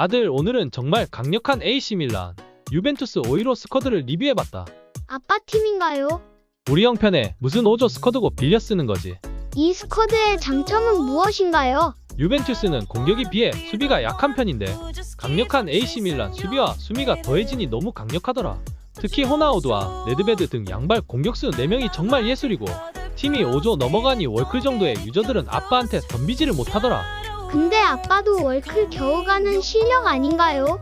아들 오늘은 정말 강력한 AC 밀란 유벤투스 오이로 스쿼드를 리뷰해봤다. 아빠 팀인가요? 우리 형편에 무슨 오조 스쿼드고 빌려 쓰는 거지. 이 스쿼드의 장점은 무엇인가요? 유벤투스는 공격에 비해 수비가 약한 편인데 강력한 AC 밀란 수비와 수미가 더해지니 너무 강력하더라. 특히 호나우드와 레드베드 등 양발 공격수 4명이 정말 예술이고 팀이 5조 넘어가니 월클 정도의 유저들은 아빠한테 덤비지를 못하더라. 근데 아빠도 월클 겨우 가는 실력 아닌가요?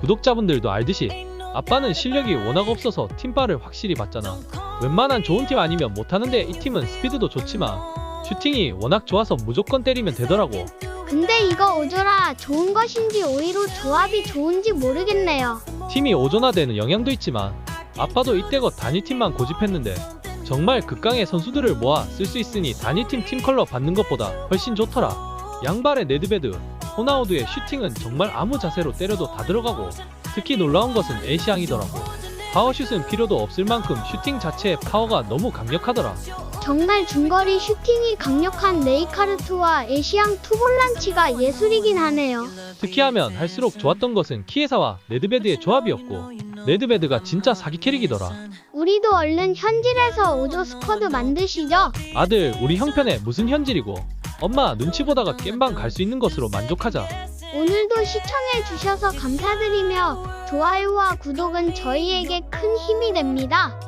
구독자분들도 알듯이 아빠는 실력이 워낙 없어서 팀바를 확실히 봤잖아. 웬만한 좋은 팀 아니면 못하는데 이 팀은 스피드도 좋지만 슈팅이 워낙 좋아서 무조건 때리면 되더라고. 근데 이거 오조라 좋은 것인지 오히려 조합이 좋은지 모르겠네요. 팀이 오존화되는 영향도 있지만 아빠도 이때껏 단일팀만 고집했는데 정말 극강의 선수들을 모아 쓸 수 있으니 단일팀 팀컬러 받는 것보다 훨씬 좋더라. 양발의 네드베드, 호나우드의 슈팅은 정말 아무 자세로 때려도 다 들어가고 특히 놀라운 것은 애시앙이더라고. 파워슛은 필요도 없을 만큼 슈팅 자체의 파워가 너무 강력하더라. 정말 중거리 슈팅이 강력한 레이카르트와 에시앙 투볼란치가 예술이긴 하네요. 특히 하면 할수록 좋았던 것은 키에사와 레드베드의 조합이었고 레드베드가 진짜 사기 캐릭이더라. 우리도 얼른 현질에서 오조 스쿼드 만드시죠. 아들 우리 형편에 무슨 현질이고 엄마 눈치 보다가 겜방 갈 수 있는 것으로 만족하자 오늘도 시청해 주셔서 감사드리며 좋아요와 구독은 저희에게 큰 힘이 됩니다.